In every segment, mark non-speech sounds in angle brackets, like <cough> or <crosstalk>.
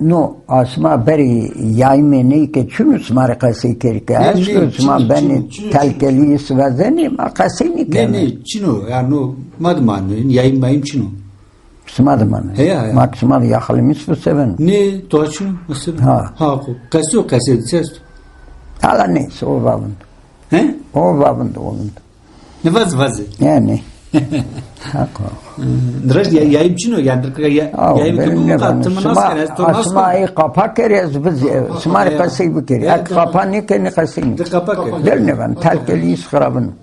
No, asma beri yaymeni ke çunu smar kasi kerke Ne, aşk ne, usma çinu, beni çinu, çinu, telkeli svezeni ma kasini Ne ne çino yani o madman yayın bayım çino. smadı man He, he. maksimal yakılmış bu seven Ne doğa çino nasıl? Ha. Ha ko. Kasi o kasi ses. ala neyse o babın He? o babın da onun Ne vaz vaz. yani hak o Draş ya yayım çino yani ya Av, yayım benim ki ne bu kattı mı nasıl yani? Asma, asmayı kapak keriz biz smar ya. kasi bu keri Ya, ak kapanı ke ne kasini De kapak. Del ne ben telkeli skrabın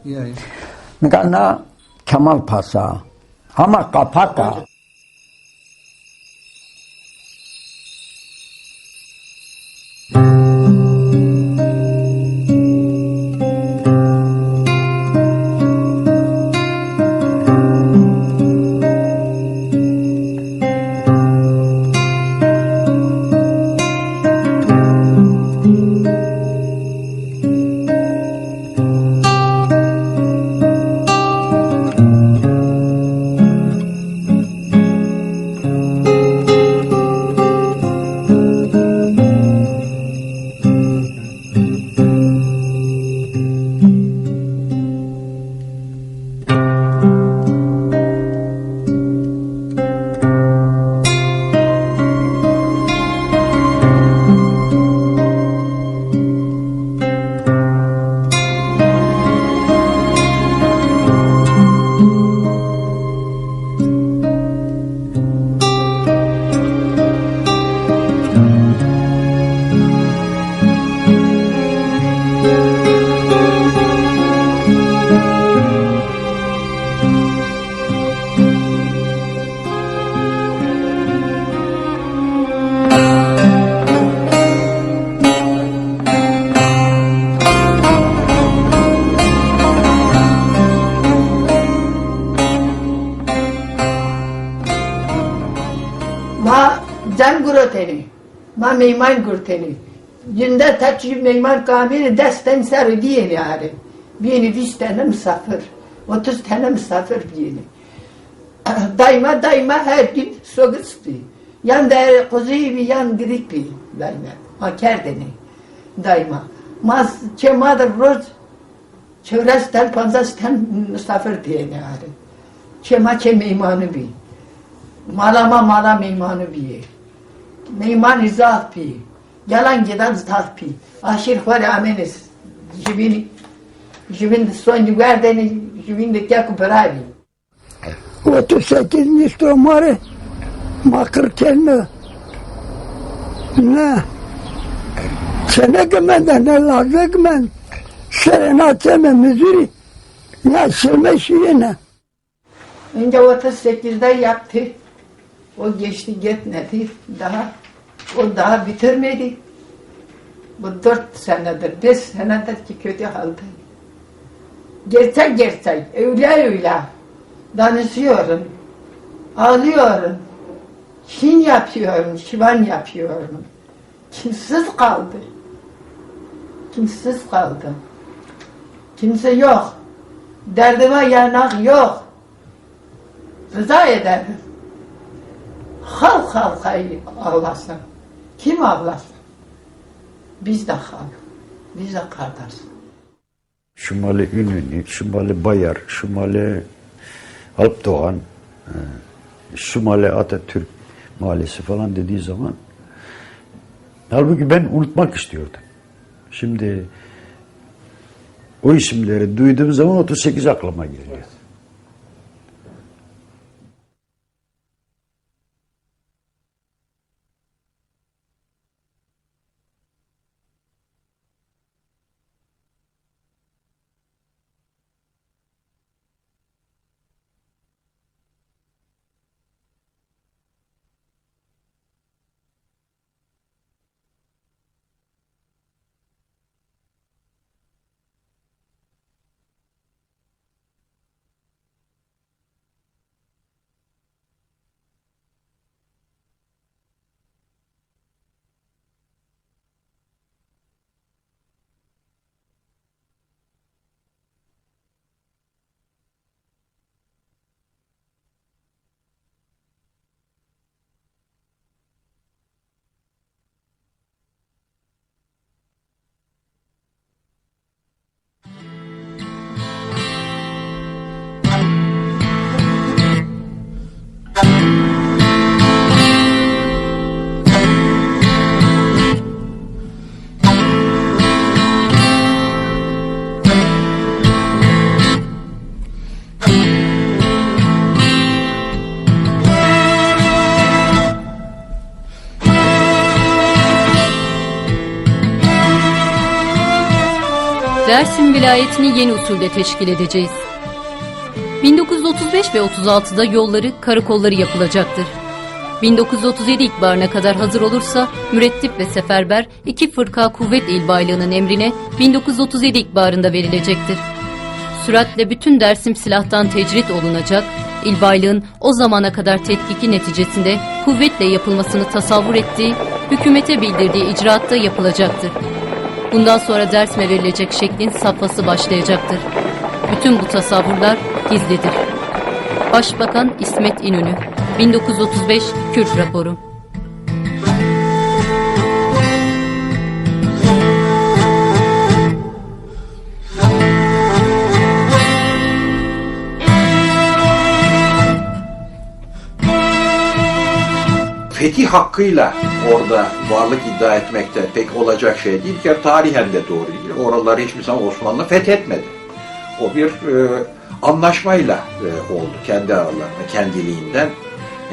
can guroteni, ma meyman gurteni. Cinde taçı meyman kamini desten ser diyeni yani. Biyeni yüz tane misafir, otuz tane misafir biyeni. <clears throat> Daima daima her gün soğustu. Yan der kuzuyu bir yan gripi daima. Ma kerdeni daima. Mas çemadır roz çevresten panzastan misafir diyeni yani. Çema çe meymanı bir. Malama mala meymanı bir. Meyman izah bir. Yalan giden zat bir. Aşir hore ameniz. Jibin Jibin son yugardeni Jibin de kya kuparavi. 38 Nistomare Makırkenli ne Senegmen ne lazıkmen Serenateme Missouri ne Silmeşiğine Önce 38'de yaptı. O geçti gitmedi. Daha o daha bitirmedi. Bu dört senedir, beş senedir ki kötü halde. Gerçek gerçek, öyle öyle. Danışıyorum, ağlıyorum. Çin yapıyorum, şivan yapıyorum. Kimsiz kaldı. Kimsiz kaldı. Kimse yok. Derdime yanak yok. Rıza ederim. Halk halka ağlasın. Kim ağlasın? Biz de halk. Biz de kardeş. Şumali Ünlü, Şumali Bayar, Şumali Alpdoğan, e, Şumali Atatürk Mahallesi falan dediği zaman halbuki ben unutmak istiyordum. Şimdi o isimleri duyduğum zaman 38 aklıma geliyor. Dersim vilayetini yeni usulde teşkil edeceğiz. 1935 ve 36'da yolları, karakolları yapılacaktır. 1937 ikbarına kadar hazır olursa mürettip ve seferber iki fırka kuvvet ilbaylığının emrine 1937 ikbarında verilecektir. Süratle bütün Dersim silahtan tecrit olunacak, ilbaylığın o zamana kadar tetkiki neticesinde kuvvetle yapılmasını tasavvur ettiği, hükümete bildirdiği icraatta yapılacaktır. Bundan sonra Dersim'e verilecek şeklin safhası başlayacaktır. Bütün bu tasavvurlar gizlidir. Başbakan İsmet İnönü 1935 Kürt raporu fetih hakkıyla orada varlık iddia etmekte pek olacak şey değil ki tarihen de doğru değil. Oraları hiçbir zaman Osmanlı fethetmedi. O bir e, anlaşmayla e, oldu kendi aralarında, kendiliğinden.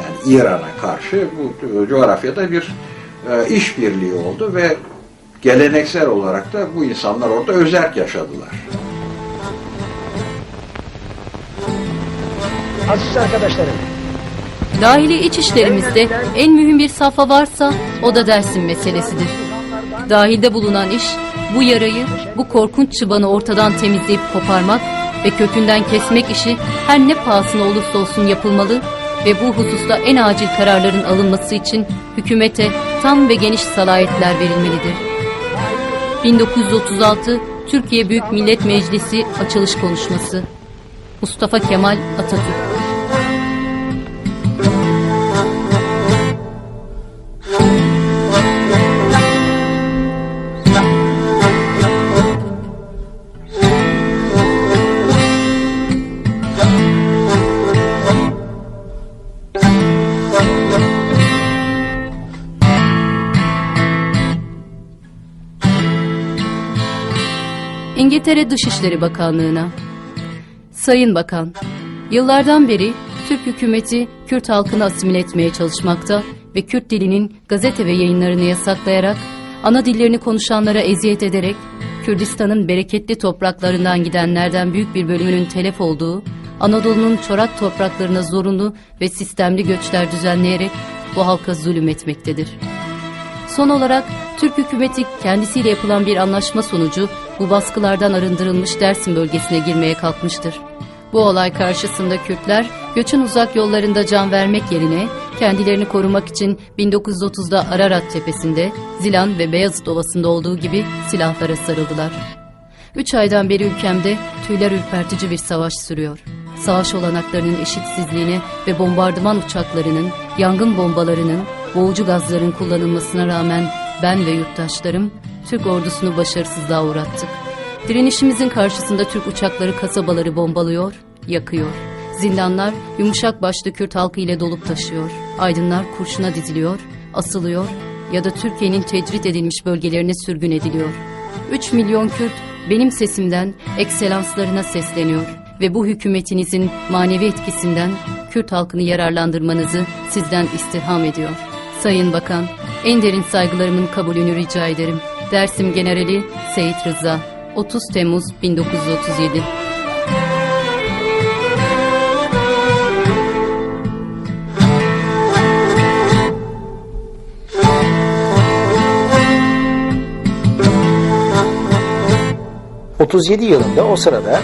Yani İran'a karşı bu e, coğrafyada bir e, işbirliği oldu ve geleneksel olarak da bu insanlar orada özerk yaşadılar. Aziz arkadaşlarım, Dahili iç işlerimizde en mühim bir safha varsa o da Dersim meselesidir. Dahilde bulunan iş bu yarayı, bu korkunç çıbanı ortadan temizleyip koparmak ve kökünden kesmek işi her ne pahasına olursa olsun yapılmalı ve bu hususta en acil kararların alınması için hükümete tam ve geniş salayetler verilmelidir. 1936 Türkiye Büyük Millet Meclisi açılış konuşması Mustafa Kemal Atatürk İngiltere Dışişleri Bakanlığı'na. Sayın Bakan, yıllardan beri Türk hükümeti Kürt halkını asimile etmeye çalışmakta ve Kürt dilinin gazete ve yayınlarını yasaklayarak, ana dillerini konuşanlara eziyet ederek, Kürdistan'ın bereketli topraklarından gidenlerden büyük bir bölümünün telef olduğu, Anadolu'nun çorak topraklarına zorunlu ve sistemli göçler düzenleyerek bu halka zulüm etmektedir. Son olarak Türk hükümeti kendisiyle yapılan bir anlaşma sonucu bu baskılardan arındırılmış Dersim bölgesine girmeye kalkmıştır. Bu olay karşısında Kürtler göçün uzak yollarında can vermek yerine kendilerini korumak için 1930'da Ararat Tepesi'nde, Zilan ve Beyazıt Ovası'nda olduğu gibi silahlara sarıldılar. Üç aydan beri ülkemde tüyler ürpertici bir savaş sürüyor. Savaş olanaklarının eşitsizliğine ve bombardıman uçaklarının, yangın bombalarının, boğucu gazların kullanılmasına rağmen ben ve yurttaşlarım Türk ordusunu başarısızlığa uğrattık. Direnişimizin karşısında Türk uçakları kasabaları bombalıyor, yakıyor. Zindanlar yumuşak başlı Kürt halkı ile dolup taşıyor. Aydınlar kurşuna diziliyor, asılıyor ya da Türkiye'nin tecrit edilmiş bölgelerine sürgün ediliyor. 3 milyon Kürt benim sesimden ekselanslarına sesleniyor ve bu hükümetinizin manevi etkisinden Kürt halkını yararlandırmanızı sizden istirham ediyor. Sayın Bakan, en derin saygılarımın kabulünü rica ederim. Dersim Generali Seyit Rıza 30 Temmuz 1937 37 yılında o sırada